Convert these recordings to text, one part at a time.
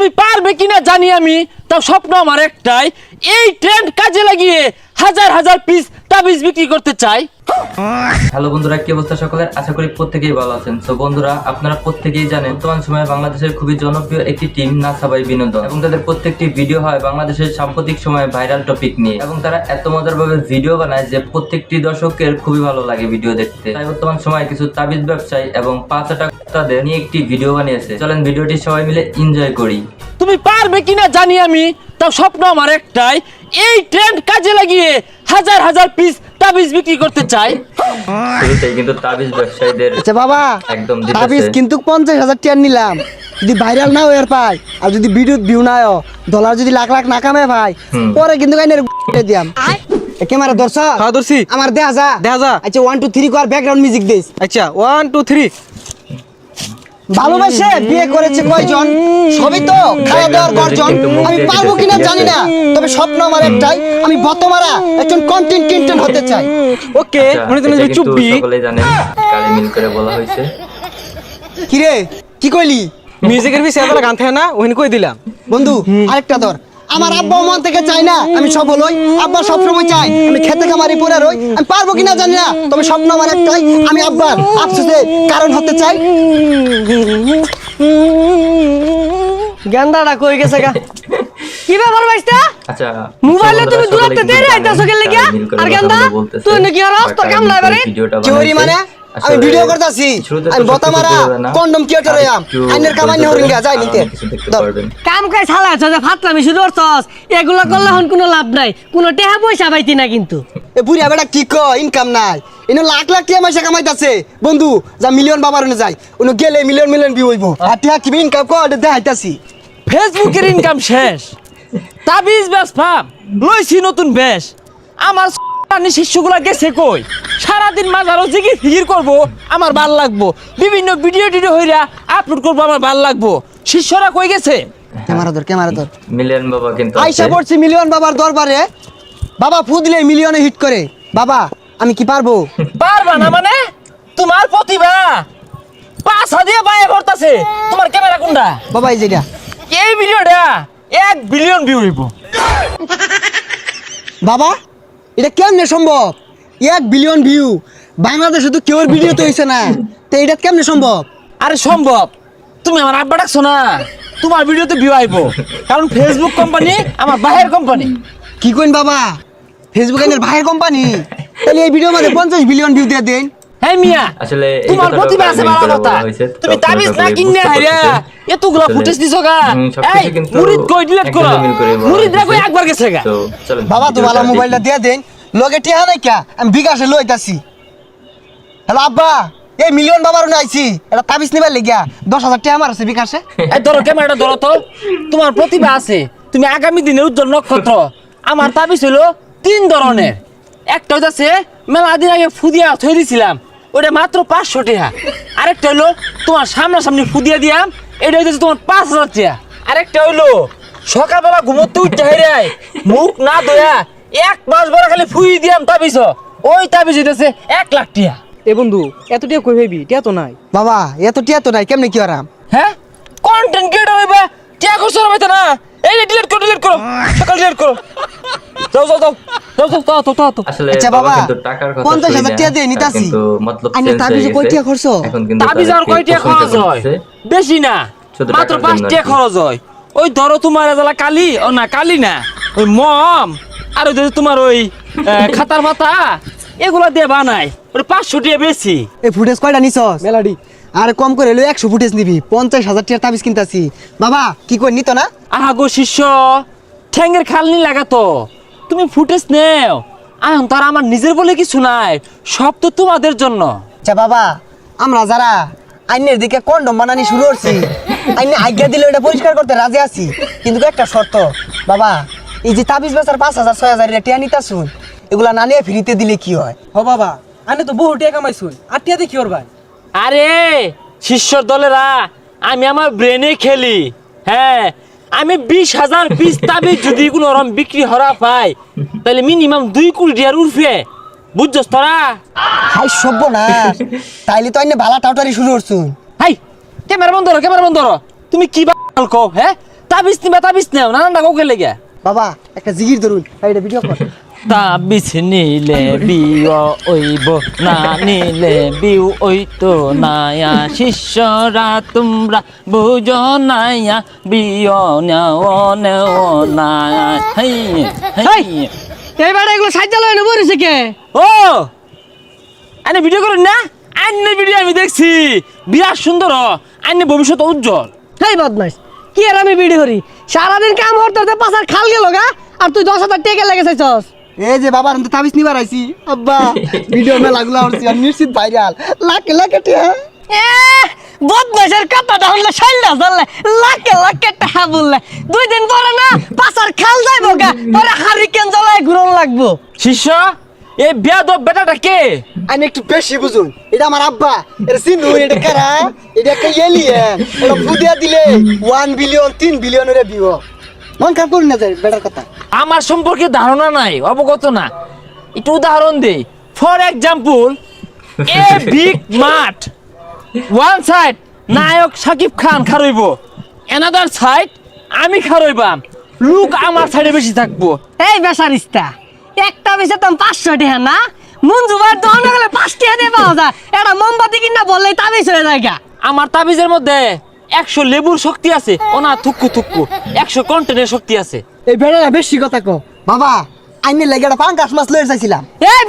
তুমি পারবে কিনা জানি আমি, তাও স্বপ্ন আমার একটাই, এই ট্রেন্ড কাজে লাগিয়ে হাজার হাজার পিস তাবিজ বিক্রি করতে চাই। হ্যালো বন্ধুরা কি অবস্থা সকলের? আশা করি প্রত্যেকেই ভালো আছেন। তো বন্ধুরা আপনারা প্রত্যেকেই জানেন বর্তমান সময়ে বাংলাদেশের খুবই জনপ্রিয় একটি টিম নাসাবাই বিনোদন এবং তাদের প্রত্যেকটি ভিডিও হয় বাংলাদেশের সাম্প্রতিক সময়ে ভাইরাল টপিক নিয়ে এবং তারা এত মজার ভাবে ভিডিও বানায় যে প্রত্যেকটি দর্শকের খুবই ভালো লাগে ভিডিও দেখতে। তাই বর্তমান সময়ে কিছু তাবিজ ব্যবসায়ী এবং পাঁচ টাকাদের নিয়ে একটি ভিডিও বানিয়েছে। চলেন ভিডিওটি সবাই মিলে এনজয় করি। তুমি পারবে কিনা জানি আমি। তাও স্বপ্ন আমার একটাই এই ট্রেন্ড কাজে লাগিয়ে হাজার হাজার পিস তাবিজ বিক্রি করতে চাই। শুরুতেই কিন্তু তাবিজ ব্যবসায়ীদের আচ্ছা বাবা একদম দিতেছে। তাবিজ কিন্তু পঞ্চাশ হাজার টিয়ার নিলাম। যদি ভাইরাল না হয়ে পাই আর যদি ভিডিও ভিউ না হয় ডলার যদি লাখ লাখ না কামে ভাই পরে কিন্তু কাইনের দিয়াম। ক্যামেরা ধরছ? হ্যাঁ ধরছি। আমার দেখা যা। দেখা যা। আচ্ছা ওয়ান টু থ্রি কর ব্যাকগ্রাউন্ড মিউজিক দিস। আচ্ছা ওয়ান টু থ্রি ভালোবাসে বিয়ে করেছে কয়জন? সবই তো খাওয়া দাওয়ার গর্জন। আমি পারব কিনা জানি না তবে স্বপ্ন আমার একটাই আমি বতমারা একজন কন্টেন্ট কিনটেন হতে চাই। ওকে উনি মনে তুমি চুপবি মিল করে বলা হয়েছে। কিরে কি কইলি? মিউজিকের বিষয়ে এত গান থাকে না ওহিন কই দিলাম? বন্ধু আরেকটা ধর। আমার আব্বা মন থেকে চাই না আমি সফল হই আব্বা সবসময় চাই আমি খেতে খামারি পরে রই আমি পারব কিনা জানি না তবে স্বপ্ন আমার একটাই আমি আব্বার আফসোসে কারণ হতে চাই গেন্দাটা কই গেছে গা কি ব্যাপার ভাইস্তা আচ্ছা মোবাইলে তুমি সকলে দূরাতে কিন্তু দেরি জানেন, আইতাছো কেন লাগিয়া? কালি মিল করে আর গেন্দা? তুই নাকি আর রাস্তা আর কালি কামলা মিল করে এবারে? ভিডিওটা কি করি বানাইছে। মানে আমি ভিডিও করতেছি। আমি যায় না। কন্ডম আর হইয়াম আইনের ধৈর্য হরিঙ্গা ধরে যাই নিতে। কাম খাই ছালা আছে যে ফাতলামি শুরু করছস। এগুলো করলে হন কোনো লাভ নাই। কোনো টেহা পয়সা পাইতি না কিন্তু। এ বুড়িয়া বেটা কি ক ইনকাম নাই। এনে লাখ লাখ টিয়া মাসে কামাইতাছে। বন্ধু যা মিলিয়ন বাবার ওনে যায়। উনি গেলে মিলিয়ন মিলিয়ন ভিউ হইব। আর টিয়া কি ইনকাম কর দেখাইতাছি। ফেসবুকের ইনকাম শেষ। তাবিজ ব্যবসা। লইছি নতুন বেশ। আমার নি শিষ্যগুলা গেছে কই? সারাদিন মাঝারও জিগি ফিগির করব আমার ভালো লাগবো। বিভিন্ন ভিডিও টিডিও হইরা আপলোড করব আমার ভালো লাগবো। শিষ্যরা কই গেছে? ক্যামেরা ধর ক্যামেরা ধর। মিলিয়ন বাবা কিন্তু আইসা পড়ছি মিলিয়ন বাবার দরবারে। বাবা ফু দিলে মিলিয়নে হিট করে। বাবা আমি কি পারব? পারবা না মানে? তোমার প্রতিভা। পাঁচা দিয়ে বাইরে তোমার ক্যামেরা কোনটা? বাবা এই যেটা এই ভিডিওটা এক বিলিয়ন ভিউ হইব। বাবা এটা কেমনে সম্ভব? এক বিলিয়ন ভিউ বাংলাদেশে তো কেউ ভিডিও তো হইছে না। তো এটা কেমনে সম্ভব? আরে সম্ভব। তুমি আমার আব্বা ডাকছো না? তোমার ভিডিওতে ভিউ আইব। কারণ ফেসবুক কোম্পানি আমার বাহের কোম্পানি কি কইন বাবা? ফেসবুক এর ভাইয়ের কোম্পানি তাহলে এই ভিডিও মধ্যে পঞ্চাশ বিলিয়ন ভিউ দিয়ে দেন। হ্যাঁ মিয়া আসলে তোমার প্রতিভা আছে করে কথা। হয়েছে, তুমি তাবিজ না কিনে হাইরা। এতগুলা ফুটেজ দিছো গা। এই মুরিদ কই ডিলিট করো মুরিদ রাখো একবার গেছে গা। বাবা তো ভালো মোবাইলটা দিয়ে দেন। লগে টিহা নাই কা? আমি বিকাশে লইতাছি হ্যালো আব্বা এই মিলিয়ন বাবার আইছি। এটা তাবিজ নিবার লেগিয়া দশ হাজার টাকা আমার আছে বিকাশে। এই ধরো ক্যামেরাটা ধরো তো। তোমার প্রতিভা আছে। তুমি আগামী দিনের উজ্জ্বল নক্ষত্র আমার তাবিজ হলো তিন ধরনের একটা হইতাছে মেলা দিন আগে ফুদিয়া থই দিছিলাম। ওটা মাত্র পাঁচশো টাকা আরেকটা হইল তোমার সামনাসামনি ফুদিয়া দিয়াম এটা হইতেছে তোমার পাঁচ হাজার চেয়া। আরেকটা হইল সকালবেলা ঘুমোতে উঠতে হেরাই মুখ না ধোয়া এক মাস বড় খালি ফুই দিয়াম তাবিজ। ওই তাবিজ হইতেছে এক লাখ টিয়া। এ বন্ধু এত টিয়া কই ভাবি টিয়া তো নাই। বাবা এত টিয়া তো নাই কেমনে কি আরাম? হ্যাঁ? কন্টেন্ট ক্রিয়েটর হইবা টিয়া করছ না না। এই ডিলিট করো ডিলিট করো সকাল ডিলিট করো। যাও যাও যাও আচ্ছা বাবা পঞ্চাশ হাজার টিয়া দিয়ে নিতাছি। তাবিজ কয় টিয়া খরচ? তাবিজ আর কয় টিয়া খরচ হয়? বেশি না মাত্র পাঁচ টাকা খরচ হয়। ওই ধরো তোমার এজালা কালি ও না কালি না ওই মম আর ওই ধরো তোমার ওই খাতার পাতা এগুলা দিয়ে বানাই ওটা পাঁচশো টাকা বেশি। এই ফুটেজ কয়টা নিছস? মেলাডি। আর কম করে হলো একশো ফুটেজ নিবি। পঞ্চাশ হাজার টাকার তাবিজ কিনতাছি। বাবা কি কই নিত না? আহা গো শিষ্য ঠ্যাঙ্গের খালনি লাগাতো। তুমি ফুটেজ নেও। এখন তার আমার নিজের বলে কিছু নাই। সব তো তোমাদের জন্য। আচ্ছা বাবা আমরা যারা আইনের দিকে কন্ডম বানানি শুরু করছি। আইনে আজ্ঞা দিলে এটা পরিষ্কার করতে রাজি আছি। কিন্তু একটা শর্ত বাবা এই যে তাবিজ বেচার পাঁচ হাজার ছয় হাজার টিয়া নিতা শুন এগুলা না নিয়ে ফ্রিতে দিলে কি হয়? হ বাবা আনে তো বহু টিয়া কামাইছুন। আর টিয়া দেখি ওর ভাই। আরে শিষ্যর দলেরা আমি আমার ব্রেনে খেলি। হ্যাঁ আমি বিশ হাজার পিস তাবিজ যদি কোনো রকম বিক্রি হরা পাই তাহলে মিনিমাম দুই কোটি টাকার উঠবে। বুঝছস তোরা? হাই সভ্য না তাইলে তো আইনে ভালা টাউটারি শুরু করছুন হাই ক্যামেরা বন্ধ করো ক্যামেরা বন্ধ করো তুমি কি বাল কও হ্যাঁ তাবিজ নিবা তাবিজ নেও নানানটা কাউকে লেগে। বাবা একটা জিগির ধরুন। এটা ভিডিও কর। তাবিজ নিলে বিও ওইব না নিলে বিউ ওইতো নায়া। শিষ্যরা তোমরা বুঝো নায়া বিও নেও নেও নায়া। হাই। হাই! এই বেটা এগুলো সাজ্জালয় নেব রয়েছে কে ও! আনে ভিডিও করুন না? আন্নের ভিডিও আমি দেখছি। বিরাট সুন্দর আন্নের ভবিষ্যৎ উজ্জ্বল। হেই বদমাইশ কি আর আমি বিড়ি করি? সারাদিন কাম করতে করতে পাশার খাল গেল গা আর তুই দশ হাজার টেকে লেগে চাইছস এই যে বাবার তো তাবিজ নিবার আইছি। আব্বা ভিডিও মেলা গুলা করছি আর নিশ্চিত ভাইরাল। লাখে লাখে টিয়া এ বদমাইশের কথাটা হলে শাইলা জানলে লাখে লাখে টাকা বললে। দুই দিন পরে না পাশার খাল যাইবো গা পরে হারিকেন ঘুরন লাগবো। শিষ্য এই বেয়াদব বেটাটা কে? আমি একটু বেশি বুঝুন। এটা আমার আব্বা এটা সিন্ধু এটা কারা? এটা একটা এলিয়েন এটা ফুদিয়া দিলে ওয়ান বিলিয়ন তিন বিলিয়নের ভিউ মন খারাপ করুন না যায় বেটার কথা। আমার সম্পর্কে ধারণা নাই অবগত না। একটু উদাহরণ দেই। ফর এক্সাম্পল এ বিগ মাঠ ওয়ান সাইড নায়ক সাকিব খান খারইব। অ্যানাদার সাইড আমি খারইবাম। লুক আমার সাইডে বেশি থাকব। এই বেসারিস্তা একটা বেশি তো পাঁচশো টাকা না? মঞ্জু ভাই গেলে পাঁচ টাকা দিয়ে পাওয়া যায়। এটা মোমবাতি কিনা বললেই তাবিজ হয়ে যায় গা। আমার তাবিজের মধ্যে একশো লেবুর শক্তি আছে ওনা থুকু থুকু। থুক্কু একশো কন্টেনের শক্তি আছে। এই বেটারা বেশি কথা কো বাবা আইনে লাগে একটা পাঙ্কাশ মাছ লয়ে চাইছিলাম এই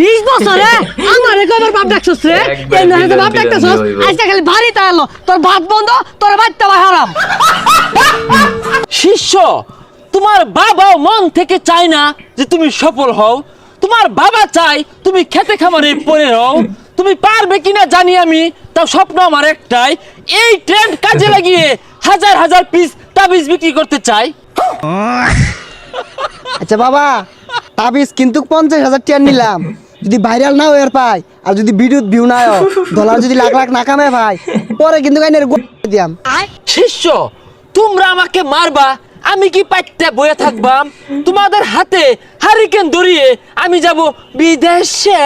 বিশ বছরে আমার একবার বাপ ডাকছস রে? বাপ ডাকছস আজকে খালি এলো। তোর ভাত বন্ধ তোর বাচ্চা হারাম। শিষ্য তোমার বাবাও মন থেকে চায় না যে তুমি সফল হও। তোমার বাবা চাই তুমি খেতে খামারে পড়ে হও তুমি পারবে কিনা জানি আমি তাও স্বপ্ন আমার একটাই। এই ট্রেন্ড কাজে লাগিয়ে হাজার হাজার পিস তাবিজ বিক্রি করতে চাই। আচ্ছা বাবা তাবিজ কিন্তু পঞ্চাশ হাজার টিয়ার নিলাম। যদি ভাইরাল না হয়ে পাই, আর যদি বিদ্যুৎ ভিউ না হয় ডলার যদি লাখ লাখ না কামে ভাই, পরে কিন্তু কাইনের শিষ্য, তোমরা আমাকে মারবা, আমি কি পাইতে বয়ে থাকবাম? তোমাদের হাতে হারিকেন ধরিয়ে আমি যাব বিদেশে।